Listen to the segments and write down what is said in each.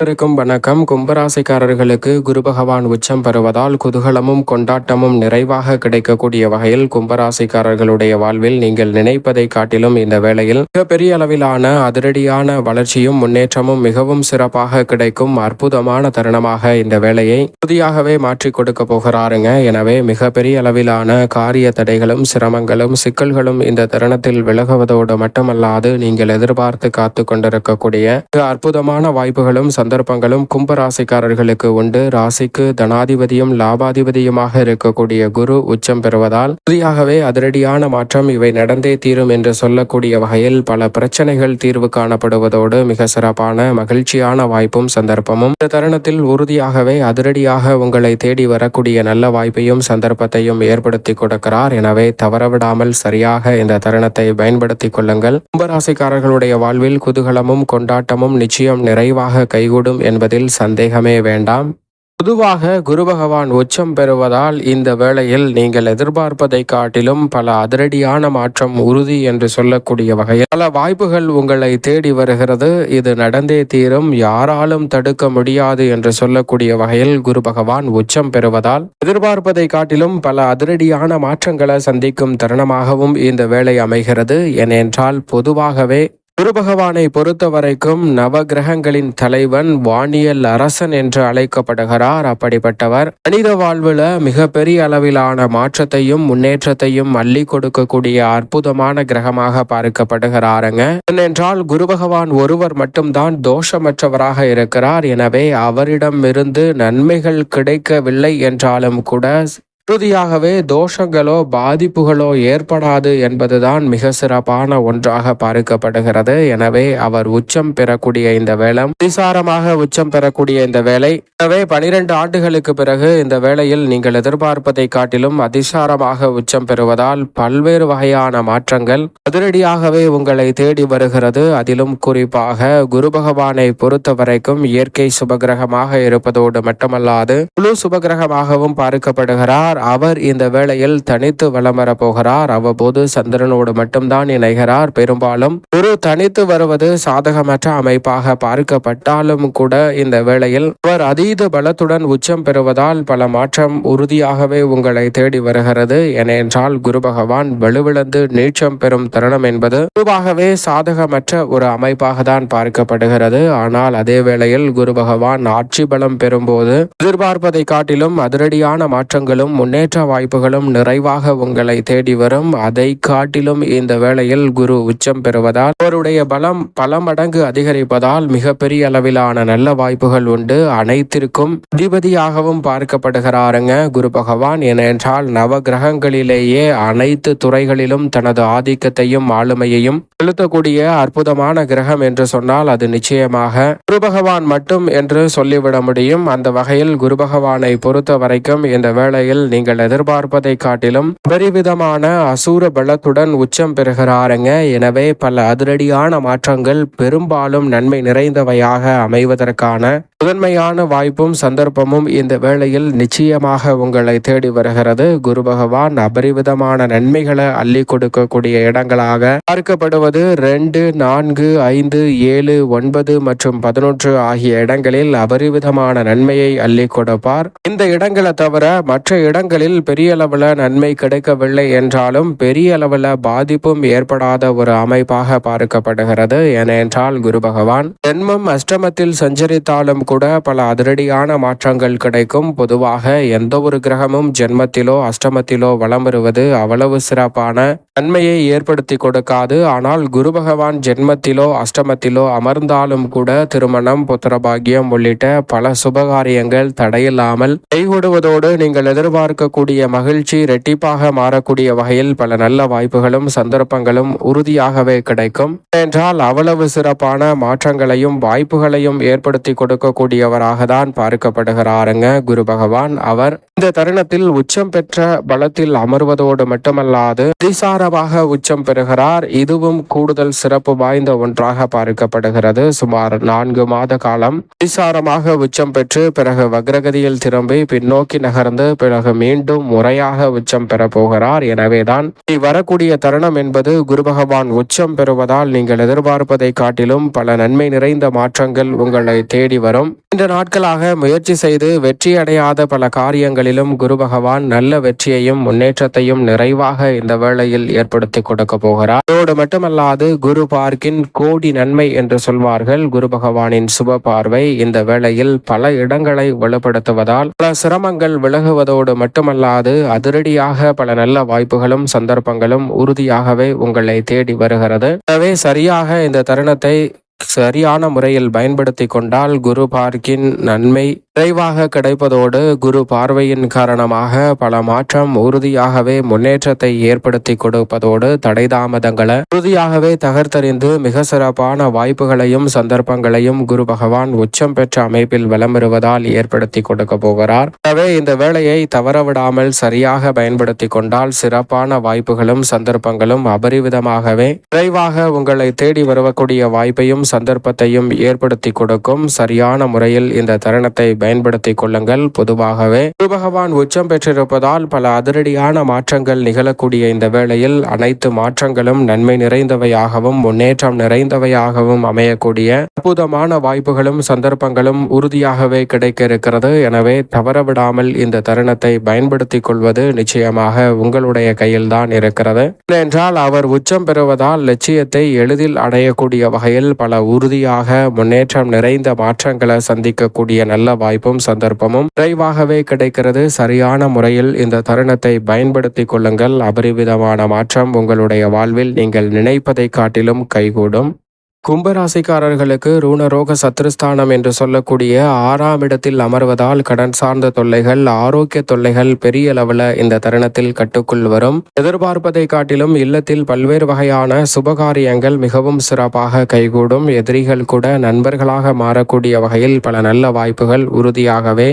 அனைவருக்கும் வணக்கம். கும்பராசிக்காரர்களுக்கு குரு பகவான் உச்சம் பெறுவதால் குதூகலமும் கொண்டாட்டமும் நிறைவாக கிடைக்கக்கூடிய வகையில் கும்பராசிக்காரர்களுடைய வாழ்வில் நீங்கள் நினைப்பதை காட்டிலும் இந்த வேளையில் மிகப்பெரிய அளவிலான அதிரடியான வளர்ச்சியும் முன்னேற்றமும் மிகவும் சிறப்பாக கிடைக்கும் அற்புதமான தருணமாக இந்த வேலையை உறுதியாகவே மாற்றி கொடுக்க போகிறாருங்க. எனவே மிகப்பெரிய அளவிலான காரிய தடைகளும் சிரமங்களும் சிக்கல்களும் இந்த தருணத்தில் விலகுவதோடு மட்டுமல்லாது நீங்கள் எதிர்பார்த்து காத்து கொண்டிருக்கக்கூடிய மிக அற்புதமான வாய்ப்புகளும் சந்தர்ப்பங்களும் கும்பராசிக்காரர்களுக்கு உண்டு. ராசிக்கு தனாதிபதியும் லாபாதிபதியுமாக இருக்கக்கூடிய குரு உச்சம் பெறுவதால் உறுதியாகவே அதிரடியான மாற்றம் இவை நடந்தே தீரும் என்று சொல்லக்கூடிய வகையில் பல பிரச்சனைகள் தீர்வு காணப்படுவதோடு மிக சிறப்பான மகிழ்ச்சியான வாய்ப்பும் சந்தர்ப்பமும். இந்த தருணத்தில் உறுதியாகவே அதிரடியாக உங்களை தேடி வரக்கூடிய நல்ல வாய்ப்பையும் சந்தர்ப்பத்தையும் ஏற்படுத்தி கொடுக்கிறார். எனவே தவறவிடாமல் சரியாக இந்த தருணத்தை பயன்படுத்திக் கொள்ளுங்கள். கும்பராசிக்காரர்களுடைய வாழ்வில் குதூகலமும் கொண்டாட்டமும் நிச்சயம் நிறைவாக கைகூடும் என்பதில் சந்தேகமே வேண்டாம். பொதுவாக குரு பகவான் உச்சம் பெறுவதால் இந்த வேளையில் நீங்கள் எதிர்பார்ப்பதை காட்டிலும் பல அதிரடியான மாற்றம் உறுதி என்று சொல்லக்கூடிய வகையில் பல வாய்ப்புகள் உங்களை தேடி வருகிறது. இது நடந்தே தீரும். யாராலும் தடுக்க முடியாது என்று சொல்லக்கூடிய வகையில் குரு பகவான் உச்சம் பெறுவதால் எதிர்பார்ப்பதை காட்டிலும் பல அதிரடியான மாற்றங்களை சந்திக்கும் தருணமாகவும் இந்த வேலை அமைகிறது. ஏனென்றால் பொதுவாகவே குரு பகவானை பொறுத்த வரைக்கும் நவகிரகங்களின் தலைவன் வானியல் அரசன் என்று அழைக்கப்படுகிறார். அப்படிப்பட்டவர் மனித வாழ்வுல மிகப்பெரிய அளவிலான மாற்றத்தையும் முன்னேற்றத்தையும் அள்ளி கொடுக்கக்கூடிய அற்புதமான கிரகமாக பார்க்கப்படுகிறாருங்க. ஏனென்றால் குரு பகவான் ஒருவர் மட்டும்தான் தோஷமற்றவராக இருக்கிறார். எனவே அவரிடமிருந்து நன்மைகள் கிடைக்கவில்லை என்றாலும் கூட இறுதியாகவே தோஷங்களோ பாதிப்புகளோ ஏற்படாது என்பதுதான் மிக சிறப்பான ஒன்றாக பார்க்கப்படுகிறது. எனவே அவர் உச்சம் பெறக்கூடிய இந்த வேளம் அதிசாரமாக உச்சம் பெறக்கூடிய இந்த வேலை எனவே பனிரெண்டு ஆண்டுகளுக்கு பிறகு இந்த வேளையில் நீங்கள் எதிர்பார்ப்பதை காட்டிலும் அதிசாரமாக உச்சம் பெறுவதால் பல்வேறு வகையான மாற்றங்கள் அதிரடியாகவே உங்களை தேடி வருகிறது. அதிலும் குறிப்பாக குரு பகவானை பொறுத்த வரைக்கும் இயற்கை சுபகிரகமாக இருப்பதோடு மட்டுமல்லாது குழு சுபகிரகமாகவும் பார்க்கப்படுகிறார். அவர் இந்த வேளையில் தனித்து வலம் வர போகிறார். அவ்வப்போது சந்திரனோடு மட்டும்தான் இணைகிறார். பெரும்பாலும் குரு தனித்து வருவது சாதகமற்ற அமைப்பாக பார்க்கப்பட்டாலும் கூட இந்த வேளையில் அவர் அதீத பலத்துடன் உச்சம் பெறுவதால் பல மாற்றம் உறுதியாகவே உங்களை தேடி வருகிறது. ஏனென்றால் குரு பகவான் வலுவிழந்து நீச்சம் பெறும் தருணம் என்பது பொதுவாகவே சாதகமற்ற ஒரு அமைப்பாக தான் பார்க்கப்படுகிறது. ஆனால் அதே வேளையில் குரு பகவான் ஆட்சி பலம் பெறும்போது எதிர்பார்ப்பதை காட்டிலும் அதிரடியான மாற்றங்களும் முன்னேற்ற வாய்ப்புகளும் நிறைவாக உங்களை தேடி வரும். அதை காட்டிலும் இந்த வேளையில் குரு உச்சம் பெறுவதால் அவருடைய பலம் பல மடங்கு அதிகரிப்பதால் மிகப்பெரிய அளவிலான நல்ல வாய்ப்புகள் உண்டு. அனைத்திற்கும் அதிபதியாகவும் பார்க்கப்படுகிறாருங்க குரு பகவான். ஏனென்றால் நவ கிரகங்களிலேயே அனைத்து துறைகளிலும் தனது ஆதிக்கத்தையும் ஆளுமையையும் செலுத்தக்கூடிய அற்புதமான கிரகம் என்று சொன்னால் அது நிச்சயமாக குரு பகவான் மட்டும் என்று சொல்லிவிட முடியும். அந்த வகையில் குரு பகவானை பொறுத்த வரைக்கும் இந்த வேளையில் நீங்கள் எதிர்பார்ப்பதை காட்டிலும் பெரிவிதமான அசூர பலத்துடன் உச்சம் பெறுகிறாருங்க. எனவே பல அதிரடியான மாற்றங்கள் பெரும்பாலும் நன்மை நிறைந்தவையாக அமைவதற்கான முதன்மையான வாய்ப்பும் சந்தர்ப்பமும் இந்த வேளையில் நிச்சயமாக உங்களை தேடி வருகிறது. குரு பகவான் அபரிவிதமான நன்மைகளை அள்ளி கொடுக்கக்கூடிய இடங்களாக பார்க்கப்படுவது ரெண்டு நான்கு ஐந்து ஏழு ஒன்பது மற்றும் பதினொன்று ஆகிய இடங்களில் அபரிவிதமான நன்மையை அள்ளி கொடுப்பார். இந்த இடங்களை தவிர மற்ற இடங்களில் பெரிய அளவில் நன்மை கிடைக்கவில்லை என்றாலும் பெரிய அளவில் பாதிப்பும் ஏற்படாத ஒரு அமைப்பாக பார்க்கப்படுகிறது. ஏனென்றால் குரு பகவான் ஜென்மம் அஷ்டமத்தில் சஞ்சரித்தாலும் கூட பல அதிரடியான மாற்றங்கள் கிடைக்கும். பொதுவாக எந்த ஒரு கிரகமும் ஜென்மத்திலோ அஷ்டமத்திலோ வளம் வருவது அவ்வளவு சிறப்பான நன்மையை ஏற்படுத்தி கொடுக்காது. ஆனால் குரு பகவான் ஜென்மத்திலோ அஷ்டமத்திலோ அமர்ந்தாலும் கூட திருமணம் புத்திரபாகியம் உள்ளிட்ட பல சுபகாரியங்கள் தடையில்லாமல் கைகூடுவதோடு நீங்கள் எதிர்பார்க்கக்கூடிய மகிழ்ச்சி இரட்டிப்பாக மாறக்கூடிய வகையில் பல நல்ல வாய்ப்புகளும் சந்தர்ப்பங்களும் உறுதியாகவே கிடைக்கும். என்றால் அவ்வளவு சிறப்பான மாற்றங்களையும் வாய்ப்புகளையும் ஏற்படுத்தி கொடுக்க கொடுக்கக்கூடியவராக தான் பார்க்கப்படுகிறாருங்க குரு பகவான். அவர் இந்த தருணத்தில் உச்சம் பெற்ற பலத்தில் அமர்வதோடு மட்டுமல்லாது திசாரமாக உச்சம் பெறுகிறார். இதுவும் கூடுதல் சிறப்பு வாய்ந்த ஒன்றாக பார்க்கப்படுகிறது. சுமார் நான்கு மாத காலம் திசாரமாக உச்சம் பெற்று பிறகு வக்ரகதியில் திரும்பி பின்னோக்கி நகர்ந்து பிறகு மீண்டும் முறையாக உச்சம் பெற போகிறார். எனவேதான் வரக்கூடிய தருணம் என்பது குரு பகவான் உச்சம் பெறுவதால் நீங்கள் எதிர்பார்ப்பதை காட்டிலும் பல நன்மை நிறைந்த மாற்றங்கள் உங்களை தேடி வரும். இன்று நாட்களாக முயற்சி செய்து வெற்றி அடையாத பல காரியங்களிலும் குரு பகவான் நல்ல வெற்றியையும் முன்னேற்றத்தையும் நிறைவாக இந்த வேளையில் ஏற்படுத்தி கொடுக்க போகிறார். அதோடு மட்டுமல்லாது குரு பார்க்கின் கோடி நன்மை என்று சொல்வார்கள். குரு பகவானின் சுப பார்வை இந்த வேளையில் பல இடங்களை வலுப்படுத்துவதால் பல சிரமங்கள் விலகுவதோடு மட்டுமல்லாது அதிரடியாக பல நல்ல வாய்ப்புகளும் சந்தர்ப்பங்களும் உறுதியாகவே உங்களை தேடி வருகிறது. எனவே சரியாக இந்த தருணத்தை சரியான முறையில் பயன்படுத்தி கொண்டால் குரு பார்க்கின் நன்மை விரைவாக கிடைப்பதோடு குரு பார்வையின் காரணமாக பல மாற்றம் உறுதியாகவே முன்னேற்றத்தை ஏற்படுத்தி கொடுப்பதோடு தடைதாமதங்களை உறுதியாகவே தகர்த்தறிந்து மிக சிறப்பான வாய்ப்புகளையும் சந்தர்ப்பங்களையும் குரு பகவான் உச்சம் பெற்ற அமைப்பில் விளம்பெறுவதால் ஏற்படுத்தி கொடுக்க போகிறார். எனவே இந்த வேலையை தவறவிடாமல் சரியாக பயன்படுத்தி கொண்டால் சிறப்பான வாய்ப்புகளும் சந்தர்ப்பங்களும் அபரிவிதமாகவே விரைவாக உங்களை தேடி வரக்கூடிய வாய்ப்பையும் சந்தர்ப்பத்தையும் ஏற்படுத்தி கொடுக்கும் சரியான முறையில் இந்த தருணத்தை பயன்படுத்திக் கொள்ளுங்கள். பொதுவாகவே குரு பகவான் உச்சம் பெற்றிருப்பதால் பல அதிரடியான மாற்றங்கள் நிகழக்கூடிய இந்த வேளையில் அனைத்து மாற்றங்களும் நன்மை நிறைந்தவையாகவும் முன்னேற்றம் நிறைந்தவையாகவும் அமையக்கூடிய அற்புதமான வாய்ப்புகளும் சந்தர்ப்பங்களும் உறுதியாகவே கிடைக்க இருக்கிறது எனவே தவறவிடாமல் இந்த தருணத்தை பயன்படுத்திக் கொள்வது நிச்சயமாக உங்களுடைய கையில்தான் இருக்கிறது. என்றால் அவர் உச்சம் பெறுவதால் லட்சியத்தை எளிதில் அடையக்கூடிய வகையில் பல உறுதியாக முன்னேற்றம் நிறைந்த மாற்றங்களை சந்திக்கக்கூடிய நல்ல வாய்ப்பும் சந்தர்ப்பமும் விரைவாகவே கிடைக்கிறது. சரியான முறையில் இந்த தருணத்தை பயன்படுத்திக் கொள்ளுங்கள். அபரிவிதமான மாற்றம் உங்களுடைய வாழ்வில் நீங்கள் நினைப்பதை காட்டிலும் கைகூடும். கும்பராசிக்காரர்களுக்கு ரூணரோக சத்ருஸ்தானம் என்று சொல்லக்கூடிய ஆறாம் இடத்தில் அமர்வதால் கடன் சார்ந்த தொல்லைகள் ஆரோக்கிய தொல்லைகள் பெரிய அளவில் இந்த தருணத்தில் கட்டுக்குள் வரும். எதிர்பார்ப்பதை காட்டிலும் இல்லத்தில் பல்வேறு வகையான சுபகாரியங்கள் மிகவும் சிறப்பாக கைகூடும். எதிரிகள் கூட நண்பர்களாக மாறக்கூடிய வகையில் பல நல்ல வாய்ப்புகள் உறுதியாகவே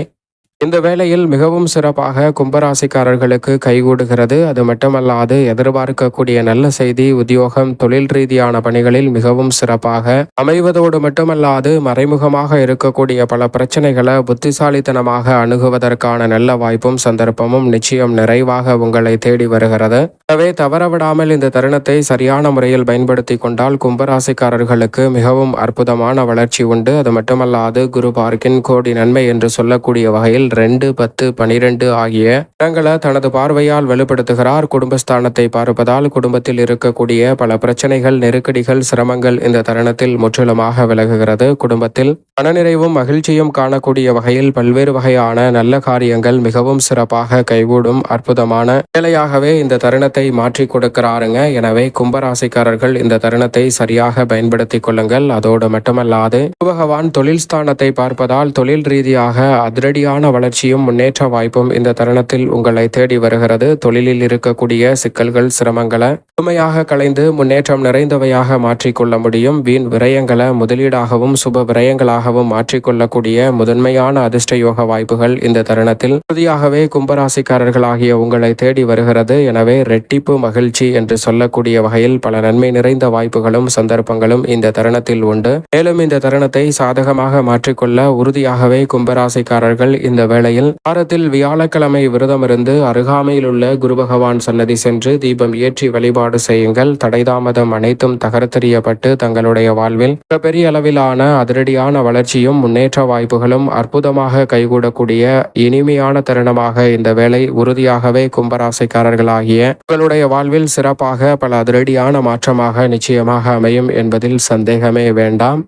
இந்த வேளையில் மிகவும் சிறப்பாக கும்பராசிக்காரர்களுக்கு கைகூடுகிறது. அது மட்டுமல்லாது எதிர்பார்க்கக்கூடிய நல்ல செய்தி உத்தியோகம் தொழில் ரீதியான பணிகளில் மிகவும் சிறப்பாக அமைவதோடு மட்டுமல்லாது மறைமுகமாக இருக்கக்கூடிய பல பிரச்சனைகளை புத்திசாலித்தனமாக அணுகுவதற்கான நல்ல வாய்ப்பும் சந்தர்ப்பமும் நிச்சயம் நிறைவாக உங்களை தேடி வருகிறது. எனவே தவறவிடாமல் இந்த தருணத்தை சரியான முறையில் பயன்படுத்தி கொண்டால் கும்பராசிக்காரர்களுக்கு மிகவும் அற்புதமான வளர்ச்சி உண்டு. அது மட்டுமல்லாது குரு பார்க்கின் கோடி நன்மை என்று சொல்லக்கூடிய வகையில் ரெண்டு பத்து பனிரெண்டு ஆகிய இடங்களை தனது பார்வையால் வெளிப்படுத்துகிறார். குடும்பஸ்தானத்தை பார்ப்பதால் குடும்பத்தில் இருக்கக்கூடிய பல பிரச்சனைகள் நெருக்கடிகள் சிரமங்கள் இந்த தருணத்தில் முற்றிலுமாக விலகுகிறது. குடும்பத்தில் மனநிறைவும் மகிழ்ச்சியும் காணக்கூடிய வகையில் பல்வேறு வகையான நல்ல காரியங்கள் மிகவும் சிறப்பாக கைகூடும் அற்புதமான வேலையாகவே இந்த தருணத்தை மாற்றி கொடுக்கிறாருங்க. எனவே கும்பராசிக்காரர்கள் இந்த தருணத்தை சரியாக பயன்படுத்திக் கொள்ளுங்கள். அதோடு மட்டுமல்லாது பகவான் தொழில் ஸ்தானத்தை பார்ப்பதால் தொழில் ரீதியாக அதிரடியான வளர்ச்சியும் முன்னேற்ற வாய்ப்பும் இந்த தருணத்தில் உங்களை தேடி வருகிறது. தொழிலில் இருக்கக்கூடிய சிக்கல்கள் சிரமங்களை முழுமையாக களைந்து முன்னேற்றம் நிறைந்தவையாக மாற்றிக்கொள்ள முடியும். வீண் விரயங்களை முதலீடாகவும் சுப விரயங்களாகவும் மாற்றிக்கொள்ளக்கூடிய முதன்மையான அதிர்ஷ்ட யோக வாய்ப்புகள் இந்த தருணத்தில். உறுதியாகவே கும்பராசிக்காரர்களாகிய உங்களை தேடி வருகிறது. எனவே ரெட்டிப்பு மகிழ்ச்சி என்று சொல்லக்கூடிய வகையில் பல நன்மை நிறைந்த வாய்ப்புகளும் சந்தர்ப்பங்களும் இந்த தருணத்தில் உண்டு. மேலும் இந்த தருணத்தை சாதகமாக மாற்றிக்கொள்ள உறுதியாகவே கும்பராசிக்காரர்கள் இந்த வேளையில் வாரத்தில் வியாழக்கிழமை விரதமிருந்து அருகாமையில் உள்ள குரு பகவான் சன்னதி சென்று தீபம் ஏற்றி வழிபாடு செய்யுங்கள். தடைதாமதம் அனைத்தும் தகர்த்தெறியப்பட்டு தங்களுடைய வாழ்வில் பெரிய அளவிலான அதிரடியான வளர்ச்சியும் முன்னேற்ற வாய்ப்புகளும் அற்புதமாக கைகூடக்கூடிய இனிமையான தருணமாக இந்த வேலை உறுதியாகவே கும்பராசிக்காரர்களாகிய உங்களுடைய வாழ்வில் சிறப்பாக பல அதிரடியான மாற்றமாக நிச்சயமாக அமையும் என்பதில் சந்தேகமே வேண்டாம்.